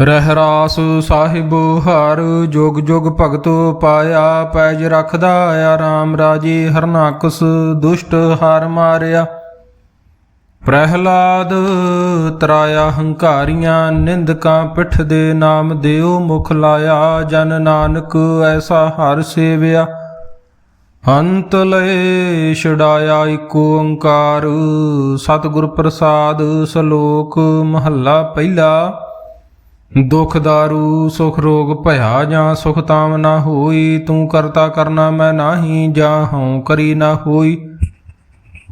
ਰਹਿਰਾਸ ਸਾਹਿਬ, ਹਰ ਜੋਗ ਜੋਗ ਭਗਤੋ ਪਾਇਆ, ਪੈਜ ਰਖਦਾ ਆਰਾਮ ਰਾਜੇ ਹਰਨਾਕਸ ਦੁਸ਼ਟ ਹਾਰ ਮਾਰਿਆ। ਪ੍ਰਹਿਲਾਦ ਤਰਾਇਆ ਹੰਕਾਰੀਆਂ, ਨਿੰਦਕਾਂ ਪਿੱਠ ਦੇ ਨਾਮ ਦਿਓ ਮੁਖ ਲਾਇਆ, ਜਨ ਨਾਨਕ ਐਸਾ ਹਰ ਸੇਵਿਆ। ਅੰਤ ਲਏ ਛਡਾਇਆ ਏਕ ਓੰਕਾਰ, ਸਤਿਗੁਰ ਪ੍ਰਸਾਦ ਸ਼ਲੋਕ ਮਹੱਲਾ ਪਹਿਲਾ। ਦੁਖ ਦਾਰੂ ਸੁਖ ਰੋਗ ਭਇਆ ਜਾਂ ਸੁਖ ਤਾਮ ਨਾ ਹੋਈ, ਤੂੰ ਕਰਤਾ ਕਰਨਾ ਮੈਂ ਨਾਹੀ, ਜਾਂ ਹਉ ਕਰੀ ਨਾ ਹੋਈ।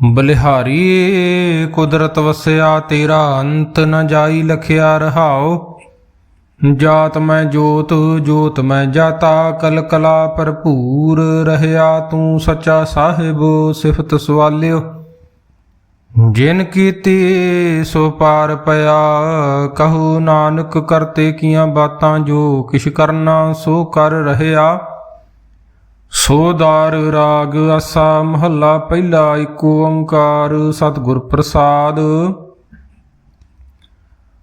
ਬਲਿਹਾਰੀ, ਕੁਦਰਤ ਵਸਿਆ ਤੇਰਾ ਅੰਤ ਨ ਜਾਈ, ਲਖਿਆ ਰਹਾਓ ਜਾਤ ਮੈਂ ਜੋਤ ਜੋਤ ਮੈਂ ਜਾਤਾ ਕਲ ਕਲਾ ਭਰਪੂਰ ਰਹਿਆ, ਤੂੰ ਸੱਚਾ ਸਾਹਿਬ ਸਿਫਤ ਸਵਾਲਿਓ। ਜਿਨ ਕੀਤੀ ਸੋ ਪਾਰ ਪਿਆ, ਕਹੂ ਨਾਨਕ ਕਰਤੇ ਕੀਆਂ ਬਾਤਾਂ ਜੋ ਕਿਛ ਕਰਨਾ ਸੋ ਕਰ ਰਹਿਆ। ਸੋਦਾਰ ਰਾਗ ਅਸਾ ਮਹੱਲਾ ਪਹਿਲਾ ਏਕ ਓੰਕਾਰ ਸਤਿਗੁਰ ਪ੍ਰਸਾਦ।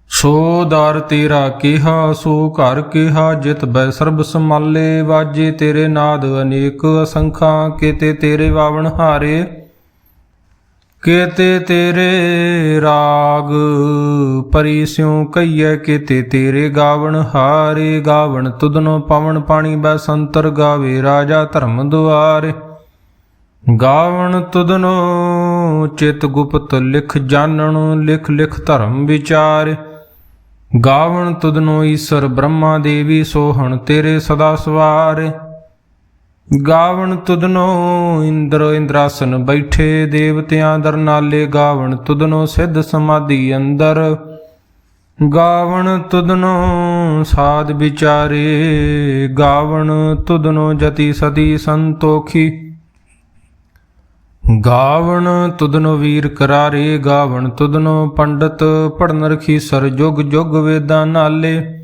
ਸੋ ਦਰ ਤੇਰਾ ਕਿਹਾ, ਸੋ ਘਰ ਕਿਹਾ, ਜਿਤ ਬੈ ਸਰਬ ਸਮਾਲੇ ਵਾਜੇ ਤੇਰੇ ਨਾਦ ਅਨੇਕ ਅਸੰਖਾਂ, ਕੀਤੇ ਤੇਰੇ ਵਾਵਣ ਹਾਰੇ। ਕੀਤੇ ਤੇਰੇ ਰਾਗ, ਪਰੀ ਸਿਉ ਕਈਐ ਕੀਤੇ ਤੇਰੇ ਗਾਵਣ, ਹਾਰੇ ਗਾਵਣ, ਤੁਧਨੋ ਪਵਨ ਪਾਣੀ ਬੈ ਸੰਤਰ ਗਾਵੇ, ਰਾਜਾ ਧਰਮ ਦੁਆਰੇ। ਗਾਵਣ ਤੁਧਨੋ ਚਿਤ ਗੁਪਤ ਲਿਖ ਜਾਣਨ, ਲਿਖ ਲਿਖ ਧਰਮ ਵਿਚਾਰ। ਗਾਵਣ ਤੁਧਨੋ ਈਸ਼ਰ ਬ੍ਰਹਮਾ ਦੇਵੀ ਸੋਹਣ, ਤੇਰੇ ਸਦਾ ਸਵਾਰੇ। ਗਾਵਣ ਤੁਧਨੋ ਇੰਦਰ ਇੰਦਰਾਸਨ ਬੈਠੇ ਦੇਵਤਿਆਂ ਦਰ ਨਾਲੇ ਗਾਵਣ ਤੁਧਨੋ ਸਿੱਧ ਸਮਾਧੀ ਅੰਦਰ। ਗਾਵਣ ਤੁਧਨੋ ਸਾਧ ਵਿਚਾਰੇ, ਗਾਵਣ ਤੁਧਨੋ ਜਤੀ ਸਦੀ ਸੰਤੋਖੀ। ਗਾਵਣ ਤੁਧਨੋ ਵੀਰ ਕਰਾਰੇ, ਗਾਵਣ ਤੁਧਨੋ ਪੰਡਤ ਪੜਨ ਰਖੀ ਸਰ ਜੁਗ ਜੁਗ ਵੇਦਾਂ ਨਾਲੇ।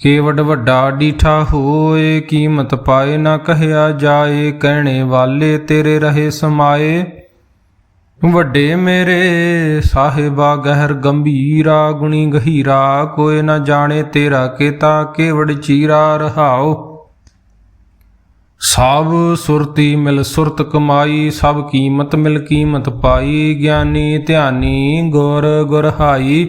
ਕੇਵਡ ਵੱਡਾ ਡੀਠਾ ਹੋਏ, ਕੀਮਤ ਪਾਏ ਨਾ ਕਹਿਆ ਜਾਏ, ਕਹਿਣੇ ਵਾਲੇ ਤੇਰੇ ਰਹੇ ਸਮਾਏ। ਵੱਡੇ ਮੇਰੇ ਸਾਹਿਬਾ ਗਹਿਰ ਗੰਭੀਰਾ, ਗੁਣੀ ਗਹੀਰਾ ਕੋਏ ਨਾ ਜਾਣੇ ਤੇਰਾ ਕੇਤਾ, ਕੇਵੜ ਚੀਰਾ ਰਹਾਓ ਸਭ ਸੁਰਤੀ ਮਿਲ ਸੁਰਤ ਕਮਾਈ, ਸਭ ਕੀਮਤ ਮਿਲ ਕੀਮਤ ਪਾਈ, ਗਿਆਨੀ ਧਿਆਨੀ ਗੁਰ ਗੁਰਹਾਈ।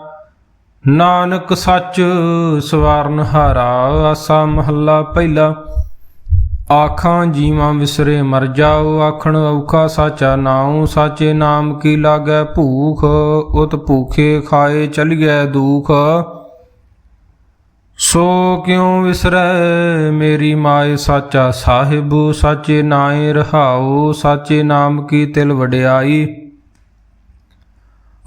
ਨਾਨਕ ਸੱਚ ਸਵਰਨ ਹਾਰਾ, ਆਸਾ ਮਹੱਲਾ ਪਹਿਲਾ। ਆਖਾਂ ਜੀਵਾਂ ਵਿਸਰੇ ਮਰ ਜਾਓ, ਆਖਣ ਔਖਾ ਸਾਚਾ ਨਾਉ, ਸਾਚੇ ਨਾਮ ਕੀ ਲਾਗੈ ਭੂਖ, ਉਤ ਭੂਖੇ ਖਾਏ ਚਲੀਐ ਦੁਖ। ਸੋ ਕਿਉ ਵਿਸਰੈ ਮੇਰੀ ਮਾਏ ਸਾਚਾ ਸਾਹਿਬ, ਸਾਚੇ ਨਾਏ ਰਹਾਉ, ਸਾਚੇ ਨਾਮ ਕੀ ਤਿਲ ਵਡਿਆਈ।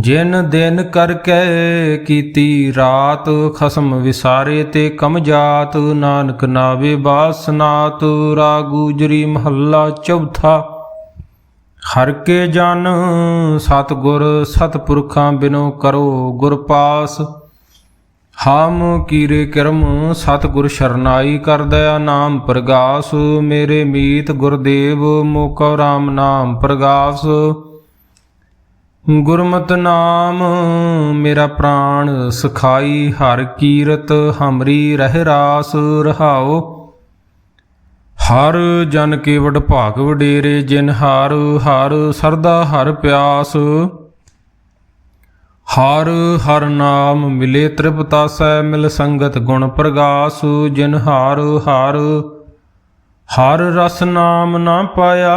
ਜਿਨ ਦਿਨ ਕਰਕੇ ਕੀਤੀ ਰਾਤ, ਖਸਮ ਵਿਸਾਰੇ ਤੇ ਕਮ ਜਾਤ, ਨਾਨਕ ਨਾਵੇ ਬਾਸਨਾਤ ਰਾਗੂਜਰੀ ਮਹੱਲਾ ਚੌਥਾ। ਹਰ ਕੇ ਜਨ ਸਤਗੁਰ ਸਤਪੁਰਖਾਂ ਬਿਨੋ ਕਰੋ ਗੁਰ ਪਾਸ। ਹਮ ਕੀਰੇ ਕਰਮ ਸਤਗੁਰ ਸ਼ਰਨਾਈ ਕਰ ਦਇਆ ਨਾਮ ਪ੍ਰਗਾਸ। ਮੇਰੇ ਮੀਤ ਗੁਰਦੇਵ, ਮੋਕਾ ਰਾਮ ਨਾਮ ਪ੍ਰਗਾਸ। ਗੁਰਮਤਿ ਨਾਮ, ਮੇਰਾ ਪ੍ਰਾਣ ਸਖਾਈ ਹਰ ਕੀਰਤ, ਹਮਰੀ ਰਹਿ ਰਾਸ ਰਹਾਓ ਹਰ ਜਨ ਕੇ ਵਡ ਭਾਗ ਵਡੇਰੇ, ਜਿਨ ਹਰ ਹਰ ਸਰਦਾ ਹਰ ਪਿਆਸ। ਹਰ ਹਰ ਨਾਮ ਮਿਲੇ ਤ੍ਰਿਪਤਾਸੈ ਮਿਲ ਸੰਗਤ ਗੁਣ ਪ੍ਰਗਾਸ, ਜਿਨ ਹਰ ਹਰ। ਹਰ ਰਸ ਨਾਮ ਨਾ ਪਾਇਆ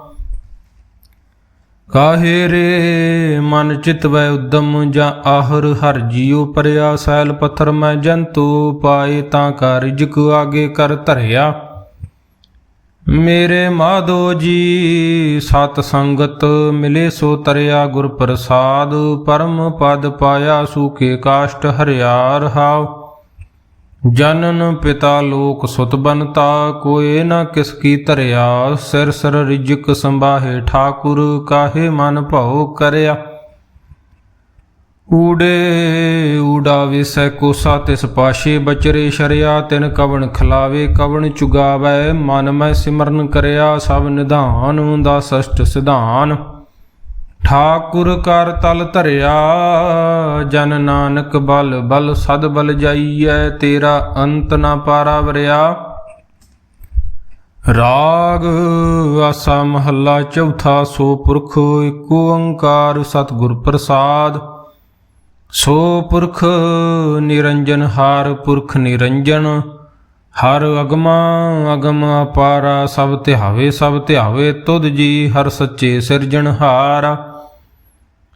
ਕਾਹੇ ਰੇ ਮਨ ਚਿਤ ਵੈ ਉਦਮ ਜਾਂ ਆਹਰ ਹਰ ਜੀਉ ਪਰਿਆ ਸੈਲ ਪੱਥਰ ਮੈਂ ਜੰਤੂ ਪਾਏ ਤਾਂ ਕਾ ਰਿਜਕ ਆਗੇ ਕਰ ਧਰਿਆ। ਮੇਰੇ ਮਾਧੋ ਜੀ, ਸਤ ਸੰਗਤ ਮਿਲੇ ਸੋ ਤਰਿਆ ਗੁਰ ਪ੍ਰਸਾਦ, ਪਰਮ ਪਦ ਪਾਇਆ ਸੂਕੇ ਕਾਸ਼ਟ ਹਰਿਆ ਰਹਾਉ। ਜਨਨ ਪਿਤਾ ਲੋਕ ਸੁਤ ਬਨਤਾ ਕੋਏ ਨਾ ਕਿਸ ਕੀ ਧਰਿਆ। ਸਿਰ ਸਿਰ ਰਿਜਕ ਸੰਭਾਹੇ ਠਾਕੁਰ, ਕਾਹੇ ਮਨ ਭਉ ਕਰਿਆ। ਊੜੇ ਊੜਾ ਵਿਸੈ ਕੋਸਾ, ਤਿਸ ਪਾਸ਼ੇ ਬਚਰੇ ਸ਼ਰਿਆ। ਤਿਨ ਕਵਣ ਖਲਾਵੇ, ਕਵਣ ਚੁਗਾਵੈ। ਮਨ ਮੈਂ ਸਿਮਰਨ ਕਰਿਆ, ਸਭ ਨਿਧਾਨ ਦਾ ਸਸ਼ਟ ਸਿਧਾਨ। ਠਾਕੁਰ ਕਰ ਤਲ ਧਰਿਆ, ਜਨ ਨਾਨਕ ਬਲ ਬਲ ਸਦ ਬਲ ਜਾਈਐ, ਤੇਰਾ ਅੰਤ ਨਾ ਪਾਰਾ ਵਰਿਆ। ਰਾਗ ਆਸਾ ਮਹੱਲਾ ਚੌਥਾ ਸੋ ਪੁਰਖ ਏਕ ਓੰਕਾਰ ਸਤਿਗੁਰ ਪ੍ਰਸਾਦ। ਸੋ ਪੁਰਖ ਨਿਰੰਜਨ, ਹਾਰ ਪੁਰਖ ਨਿਰੰਜਨ। ਹਰ ਅਗਮਾ, ਅਗਮ ਅਪਾਰਾ, ਸਭ ਧਿਆਵੇ ਸਭ ਧਿਆਵੇ, ਤੁਧ ਜੀ ਹਰ ਸੱਚੇ ਸਿਰਜਣਹਾਰ।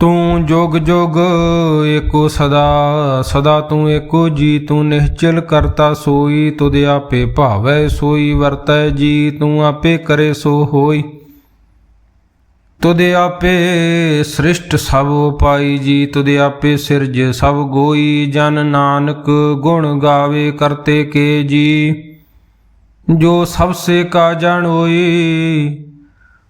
ਤੂੰ ਜੋਗ ਜੋਗ ਏਕੋ ਸਦਾ ਸਦਾ ਤੂੰ ਏਕੋ ਜੀ, ਤੂੰ ਨਿਹਚਲ ਕਰਤਾ ਸੋਈ, ਤੁਧ ਆਪੇ ਭਾਵੈ ਸੋਈ, ਵਰਤੈ ਜੀ, ਤੂੰ ਆਪੇ ਕਰੇ ਸੋ ਹੋਈ। ਤੁਧ ਆਪੇ ਸ੍ਰਿਸ਼ਟ ਸਭ ਉਪਾਈ ਜੀ, ਤੁਧ ਆਪੇ ਸਿਰਜ ਸਭ ਗੋਈ, ਜਨ ਨਾਨਕ ਗੁਣ ਗਾਵੇ ਕਰਤੇ ਕੇ ਜੀ। ਜੋ ਸਭ ਸੇ ਕਾ ਹੋਈ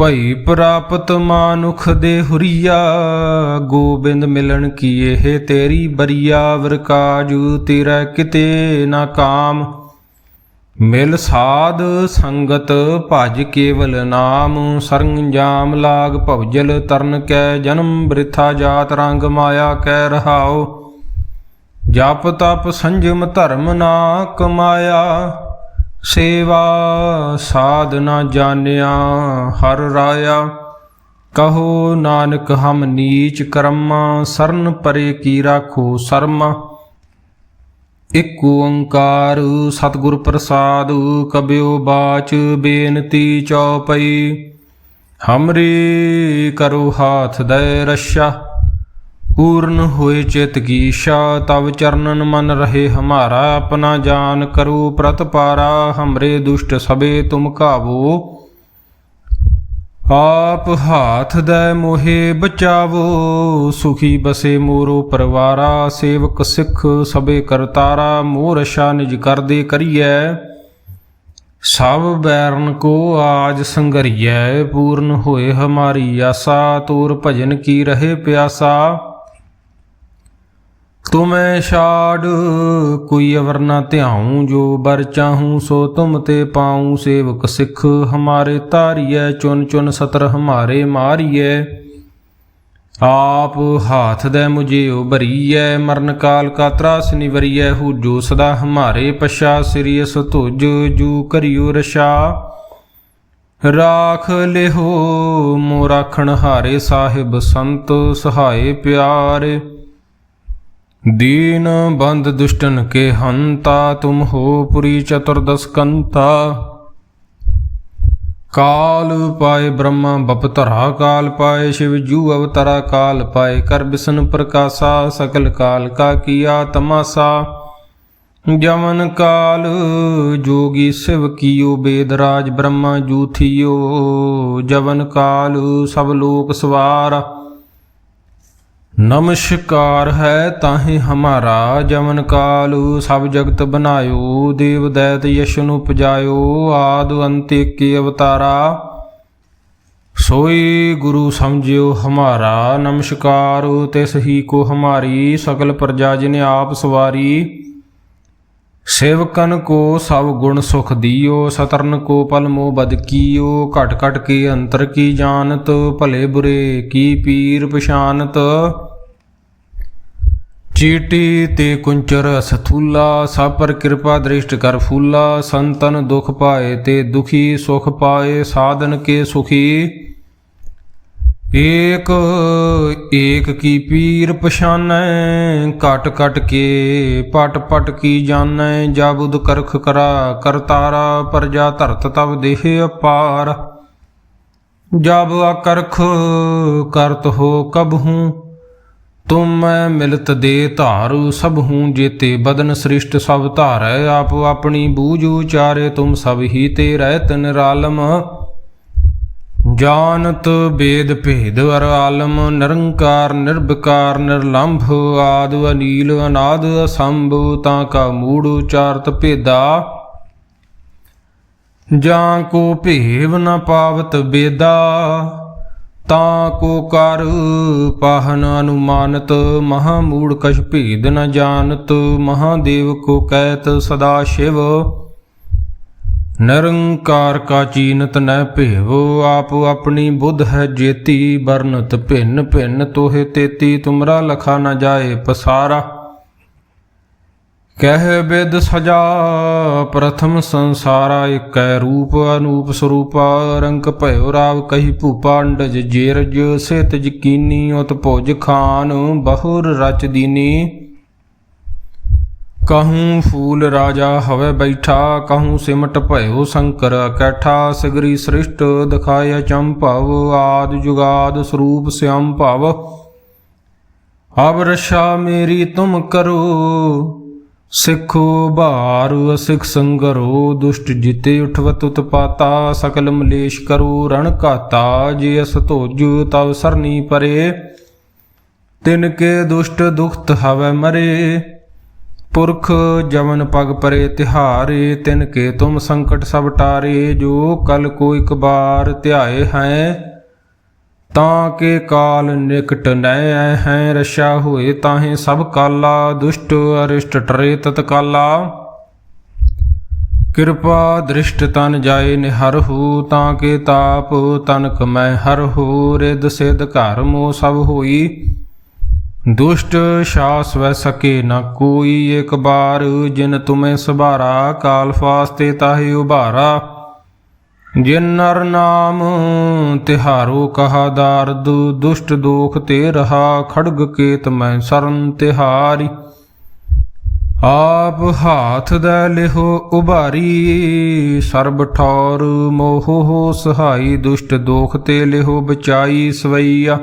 ਭਈ ਪ੍ਰਾਪਤ ਮਾਨੁਖ ਦੇ ਹੁਰੀਆ, ਗੋਬਿੰਦ ਮਿਲਣ ਕੀ ਇਹ ਤੇਰੀ ਬਰੀਆ, ਵਰਕਾਜ ਤੇਰਾ ਕਿਤੇ ਨਾ ਕਾਮ। ਮਿਲ ਸਾਧ ਸੰਗਤ ਭਜ ਕੇਵਲ ਨਾਮ, ਸਰੰਜਾਮ ਲਾਗ ਭਵਜਲ ਤਰਨ ਕੈ ਜਨਮ, ਬ੍ਰਿਥਾ ਜਾਤ ਰੰਗ ਮਾਇਆ ਕੈ ਰਹਾਉ। ਜਪ ਤਪ ਸੰਜਮ ਧਰਮ ਨਾ ਕਮਾਇਆ ਸੇਵਾ ਸਾਧ ਨਾ ਜਾਣਿਆ ਹਰ ਰਾਇਆ, ਕਹੋ ਨਾਨਕ ਹਮ ਨੀਚ ਕਰਮਾ, ਸਰਨ ਪਰੇ ਕੀ ਰਾਖੋ ਸਰਮਾ। ਇਕ ਓੰਕਾਰ ਸਤਿਗੁਰ ਪ੍ਰਸਾਦ ਕਬਿਓ ਬਾਚ ਬੇਨਤੀ ਚਉਪਈ। ਹਮਰੀ ਕਰੋ ਹਾਥ ਦੈ ਰਸ਼ਾ। ਪੂਰਨ ਹੋਏ ਚਿਤ ਕੀ ਇੱਛਾ ਤਵ ਚਰਨਨ ਮਨ ਰਹੇ ਹਮਾਰਾ, ਆਪਣਾ ਜਾਨ ਕਰੋ ਪ੍ਰਤਪਾਰਾ ਹਮਰੇ ਦੁਸ਼ਟ ਸਬੇ ਤੁਮ ਕਾਵੋ। ਆਪ ਹਾਥ ਦੈ ਮੋਹਿ ਬਚਾਵੋ, ਸੁਖੀ ਬਸੇ ਮੋਰੋ ਪਰਵਾਰਾ, ਸੇਵਕ ਸਿੱਖ ਸਬੇ ਕਰਤਾਰਾ ਮੋਰ ਅਸ਼ਾ ਨਿਜ ਕਰਦੇ ਕਰੀਐ। ਸਭ ਬੈਰਨ ਕੋ ਆਜ ਸੰਗਰੀਐ, ਪੂਰਨ ਹੋਏ ਹਮਾਰੀ ਆਸਾ, ਤੋਰ ਭਜਨ ਕੀ ਰਹੇ ਪਿਆਸਾ। ਤੁਮੈ ਛਾੜ, ਕੋਈ ਅਵਰ ਨਾ ਧਿਆਉ, ਜੋ ਬਰ ਚਾਹੂੰ, ਸੋ ਤੁਮ ਤੇ ਪਾਉ, ਸੇਵਕ ਸਿੱਖ, ਹਮਾਰੇ ਤਾਰੀਐ ਚੁਨ ਚੁਨ ਸਤਰ ਹਮਾਰੇ ਮਾਰੀਐ। ਆਪ ਹਾਥ ਦੇ ਮੁਝੇ ਉਬਰੀਐ ਮਰਨ ਕਾਲ ਕਾ ਤਰਾਸ ਨਿਵਰੀਐ ਹੂ ਜੋ ਸਦਾ ਹਮਾਰੇ ਪਛਾ ਸਿਰਿਯਸ ਤੁਜ ਜੂ ਕਰਿਓ ਰਸ਼ਾ। ਰਾਖ ਲਿਹੋ ਮੋ ਰਾਖਣ ਹਾਰੇ ਸਾਹਿਬ ਸੰਤ, ਸਹਾਏ ਪਿਆਰੇ। दीन बंद दुष्टन के हंता तुम हो पुरी चतुर्दश कंता काल पाए ब्रह्मा बपतरा काल पाए शिव जू अवतरा काल पाए कर बिसन प्रकाशा सकल काल का किया तमाशा जमन काल जोगी शिव कियो बेदराज ब्रह्मा जू थियो जवन काल सब लोक सवारा ਨਮਸਕਾਰ ਹੈ ਤਾਹੀ ਹਮਾਰਾ ਜਮਨ ਕਾਲੂ, ਸਭ ਜਗਤ ਬਨਾਇਓ ਦੇਵ ਦੈਤ ਯਸ਼ਨੂ ਪਜਾਇਓ, ਆਦਿ ਅੰਤੇ ਕੀ ਅਵਤਾਰਾ। ਸੋਈ ਗੁਰੂ ਸਮਝਿਓ ਹਮਾਰਾ, ਨਮਸਕਾਰ, ਤਿਸ ਹੀ ਕੋ ਹਮਾਰੀ ਸਕਲ ਪ੍ਰਜਾ ਜਿਨ ਆਪ ਸਵਾਰੀ। ਸੇਵਕਨ ਕੋ ਸਭ ਗੁਣ ਸੁਖ ਦਿਓ, ਸਤਰਨ ਕੋ ਪਲ ਮੋ ਬਦ ਕੀਓ, ਘਟ ਘਟ ਕੇ ਅੰਤਰ ਕੀ ਜਾਣਤ, ਭਲੇ ਬੁਰੇ ਕੀ ਪੀਰ ਪਛਾਨਤ। ਚੀਟੀ ਤੇ ਕੁੰਚਰ ਸਥੂਲਾ ਸਭ ਪਰ ਕਿਰਪਾ ਦ੍ਰਿਸ਼ਟ ਕਰ ਫੂਲਾ, ਸੰਤਨ ਦੁਖ ਪਾਏ ਤੇ ਦੁਖੀ ਸੁਖ ਪਾਏ, ਸਾਧਨ ਕੇ ਸੁਖੀ। ਏਕ ਏਕ ਕੀ ਪੀਰ ਪਛਾਨੈ ਕਟ ਕਟ ਕੇ ਪਟ ਪਟ ਕੀ ਜਾਣੈ ਜਾਬੁਦ ਕਰਖ ਕਰਾ ਕਰਤਾਰਾ ਪਰਜਾ ਧਰਤ ਤਬ ਦੇਹ ਅਪਾਰ। ਜਬ ਅਕਰਖ ਕਰਤ ਹੋ ਕਬ ਹੂੰ ਤੁਮ ਮੈਂ ਮਿਲਤ ਦੇ ਧਾਰੂ, ਸਭ ਹੂੰ ਜੇਤੇ ਬਦਨ ਸ੍ਰਿਸ਼ਟ, ਸਭ ਧਾਰੈ ਆਪ ਆਪਣੀ ਬੂਝ ਉਚਾਰੇ, ਤੁਮ ਸਭ ਹੀ ਤੇ ਰਹਿਤ ਜਾਨਤ ਬੇਦ ਭੇਦ ਅਰ ਆਲਮ, ਨਿਰੰਕਾਰ, ਨਿਰਭਕਾਰ, ਨਿਰਲੰਭ, ਆਦ ਅਨੀਲ, ਅਨਾਦ ਅਸੰਭ, ਤਾਂ ਕਾ ਮੂੜ ਉਚਾਰਤ ਭੇਦਾ। ਜਾਂ ਕੋ ਭੇਵ ਨ ਪਾਵਤ ਬੇਦਾ। ਤਾਂ ਕੋ ਕਰ ਪਾਹਨ ਅਨੁਮਾਨਤ, ਮਹਾ ਮੂੜ ਕਛ ਭੇਦ ਨ ਜਾਣਤ, ਮਹਾਦੇਵ ਕੋ ਕਹਿਤ ਸਦਾ ਸ਼ਿਵ। ਨਿਰੰਕਾਰ ਕਾ ਚੀਨਤ ਨੈ ਭੇਵੋ, ਆਪ ਆਪਣੀ ਬੁੱਧ ਹੈ ਜੇਤੀ ਵਰਨਤ ਭਿੰਨ ਭਿੰਨ ਤੋਹੇ ਤੇਤੀ, ਤੁਮਰਾ ਲਖਾ ਨ ਜਾਏ ਪਸਾਰਾ। ਕਹਿ ਬਿਦ ਸਜਾ, ਪ੍ਰਥਮ ਸੰਸਾਰਾ ਇਕੈ ਰੂਪ ਅਨੂਪ ਸਰੂਪਾ ਰੰਕ ਭਇਓ ਰਾਵ ਕਹੀ ਭੂਪਾ ਅੰਡਜ ਜੇਰਜ ਸਿਤ ਜਕੀਨੀ ਉਤ ਭੁਜ ਖਾਨ, ਬਹੁਰ ਰਚ ਦੀਨੀ। ਕਹੂੰ ਫੂਲ ਰਾਜਾ ਹਵੇ ਬੈਠਾ, ਕਹੂੰ ਸਿਮਟ ਭਇਓ ਸ਼ੰਕਰ ਕੈਠਾ, ਸਗਰੀ ਸ੍ਰਿਸ਼ਟ ਦਿਖਾਇਆ ਚੰਭਵ ਆਦ ਜੁਗਾਦ ਸਰੂਪ ਸਿਆਮ ਭਵ। ਅਬ ਰਸ਼ਾ ਮੇਰੀ ਤੁਮ ਕਰੋ ਸਿੱਖੋ ਭਾਰ ਅਸਿਖ ਸੰਗਰੋ, ਦੁਸ਼ਟ ਜਿਤੇ ਉਠਵਤ ਉਤਪਾਤਾ, ਸਕਲ ਮਲੇਸ਼ ਕਰੋ ਰਣ ਘਾਤਾ, ਜੇ ਅਸ ਧੋਜ ਤਵ ਸਰਨੀ ਪਰੇ। ਤਿਨ ਕੇ ਦੁਸ਼ਟ ਦੁਖਤ ਹਵੈ ਮਰੇ, ਪੁਰਖ ਜਵਨ ਪਗ ਪਰੇ ਤਿਹਾਰੇ। ਤਿਨ ਕੇ ਤੁਮ ਸੰਕਟ ਸਭ ਟਾਰੇ, ਜੋ ਕਲ ਕੋ ਇਕ ਬਾਰ ਧਿਆਏ ਹੈ। ਤਾਂ ਕੇ ਕਾਲ ਨਿਕਟ ਨੈ ਹੈ ਰਸ਼ਾ ਹੋਏ ਤਾਹੇ ਸਭ ਕਾਲਾ, ਦੁਸ਼ਟ ਅਰਿਸ਼ਟ ਟਰੇ ਤਤਕਾਲਾ। ਕਿਰਪਾ ਦ੍ਰਿਸ਼ਟ ਤਨ ਜਾਏ ਨਿਹਰ ਹੋ, ਤਾਂ ਕੇ ਤਾਪ ਤਨਕ ਮੈਂ ਹਰ ਹੋ ਰਿਦ ਸਿਧ ਘਰ ਮੋ ਸਭ ਹੋਈ। ਦੁਸ਼ਟ ਸ਼ਾਸ ਵੈ ਸਕੇ ਨਾ ਕੋਈ ਇੱਕ ਬਾਰ, ਜਿਨ ਤੁਮੇ ਸਭਾਰਾ, ਕਾਲ ਫਾਸਤੇ ਤਾਹੇ ਉਭਾਰਾ। ਜਿਨ ਨਰ ਨਾਮ ਤਿਹਾਰੋ ਕਹਾ ਦਾਰਦ, ਦੁਸ਼ਟ ਦੋਖ ਤੇ ਰਹਾ, ਖੜਗ ਕੇਤ ਮੈਂ ਸਰਨ ਤਿਹਾਰੀ। ਆਪ ਹਾਥ ਦਾ ਲਿਹੋ ਉਭਾਰੀ, ਸਰਬ ਠੌਰ ਮੋਹ ਹੋ ਸਹਾਈ, ਦੁਸ਼ਟ ਦੋਖ ਤੇ ਲਿਹੋ ਬਚਾਈ ਸਵਈਆ।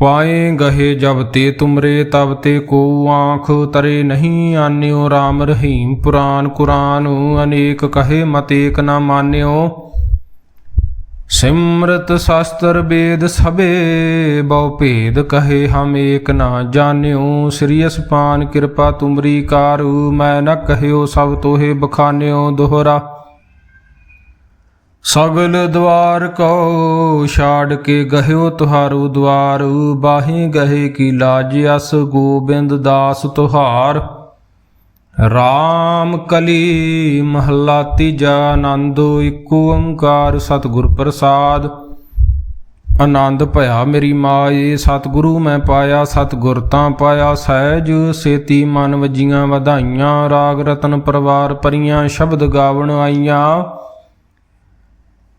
ਪਾਏ ਗਹੇ ਜਬ ਤੇ ਤੁਮਰੇ, ਤਬ ਤੇ ਕੋ ਆਂਖ ਤਰੇ ਨਹੀਂ ਆਨਿਓ। RAM ਰਹੀਮ ਪੁਰਾਨ ਕੁਰਾਨ, ਅਨੇਕ ਕਹੇ ਮਤੇਕ ਨਾ ਮਾਨਿਓ। ਸਿਮਰਤ ਸ਼ਾਸਤਰ ਵੇਦ ਸਭੇ, ਬਹੁ ਭੇਦ ਕਹੇ ਹਮ ਏਕ ਨਾ ਜਾਣਿਓ। ਸ੍ਰੀ ਅਸਪਾਨ ਕਿਰਪਾ ਤੁਮਰੀ ਕਾਰੂ, ਮੈਂ ਨ ਕਹਿਓ ਸਭ ਤੋਹੇ ਬਖਾਨਿਓ ਦੋਹਰਾ। ਸਗਲ ਦਵਾਰ ਕੋ ਛਾੜ ਕੇ ਗਹਿਓ ਤੁਹਾਰੂ ਦਵਾਰ, ਬਾਹੇ ਗਹੇ ਕੀ ਲਾਜ ਅਸ ਗੋਬਿੰਦ ਦਾਸ ਤੁਹਾਰ। RAM ਕਲੀ ਮਹੱਲਾ ਤੀਜਾ ਆਨੰਦ ਏਕ ਓੰਕਾਰ ਸਤਿਗੁਰ ਪ੍ਰਸਾਦ। ਆਨੰਦ ਭਇਆ ਮੇਰੀ ਮਾਏ, ਸਤਿਗੁਰੂ ਮੈਂ ਪਾਇਆ, ਸਤਿਗੁਰ ਤਾਂ ਪਾਇਆ ਸਹਿਜ। ਸੇਤੀ ਮਨ ਵਜੀਆਂ ਵਧਾਈਆਂ, ਰਾਗ ਰਤਨ ਪਰਵਾਰ ਪਰੀਆਂ ਸ਼ਬਦ ਗਾਵਣ ਆਈਆਂ।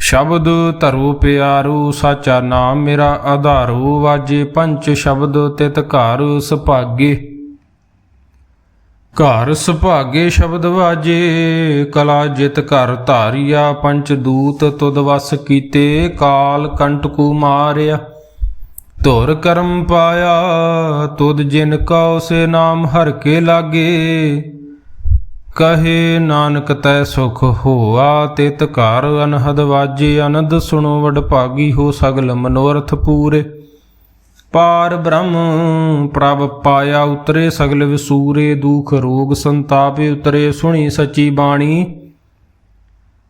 ਸ਼ਬਦ ਧਰੂ ਪਿਆਰੂ, ਸਾਚਾ ਨਾਮ ਮੇਰਾ ਆਧਾਰੂ, ਵਾਜੇ ਪੰਚ ਸ਼ਬਦ ਤਿਤ ਘਰ ਸੁਭਾਗੇ। ਘਰ ਸੁਭਾਗੇ ਸ਼ਬਦ ਵਾਜੇ, ਕਲਾ ਜਿਤ ਘਰ ਧਾਰਿਆ, ਪੰਚ ਦੂਤ ਤੁਦ ਵਸ ਕੀਤੇ, ਕਾਲ ਕੰਟਕੂ ਮਾਰਿਆ। ਧੁਰ ਕਰਮ ਪਾਇਆ ਤੁਦ ਜਿਨ ਕਉ ਸੇ ਨਾਮ ਹਰ ਕੇ ਲਾਗੇ। ਕਹੇ ਨਾਨਕ ਤੈ ਸੁਖ ਹੋਆ, ਤਿਤ ਘਰ ਅਨਹਦ ਵਾਜੇ, ਅਨੰਦ ਸੁਣੋ ਵਡ ਭਾਗੀ ਹੋ ਸਗਲ ਮਨੋਰਥ ਪੂਰੇ। ਪਾਰ ਬ੍ਰਹਮ ਪ੍ਰਭ ਪਾਇਆ ਉਤਰੇ, ਸਗਲ ਵਿਸੂਰੇ, ਦੁਖ ਰੋਗ ਸੰਤਾਪੇ ਉਤਰੇ, ਸੁਣੀ ਸਚੀ ਬਾਣੀ।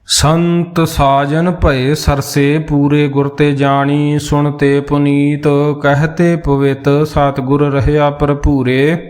ਸੰਤ ਸਾਜਨ ਭਏ ਸਰਸੇ, ਪੂਰੇ ਗੁਰ ਤੇ ਜਾਣੀ ਸੁਣਤੇ ਪੁਨੀਤ ਕਹਤੇ ਪਵਿੱਤ, ਸਤਿਗੁਰ ਰਹਿਆ ਭਰਪੂਰੇ।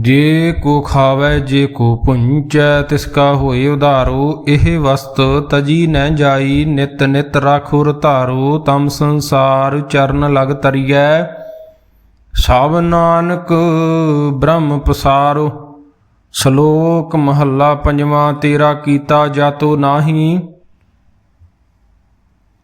ਜੇ ਕੋ ਖਾਵੇ, ਜੇ ਕੋ ਪੁੰਚੈ, ਤਿਸ ਕਾ ਹੋਏ ਉਧਾਰੋ, ਇਹ ਵਸਤ ਤਜੀ ਨਹਿ ਜਾਈ, ਨਿਤ ਨਿਤ ਰਾਖੁਰ ਧਾਰੋ, ਤਮ ਸੰਸਾਰ ਚਰਨ ਲਗ ਤਰੀਐ। ਸਭ ਨਾਨਕ ਬ੍ਰਹਮ ਪਸਾਰੋ, ਸ਼ਲੋਕ ਮਹੱਲਾ ਪੰਜਵਾਂ, ਤੇਰਾ ਕੀਤਾ ਜਾਤੋ ਨਾਹੀ।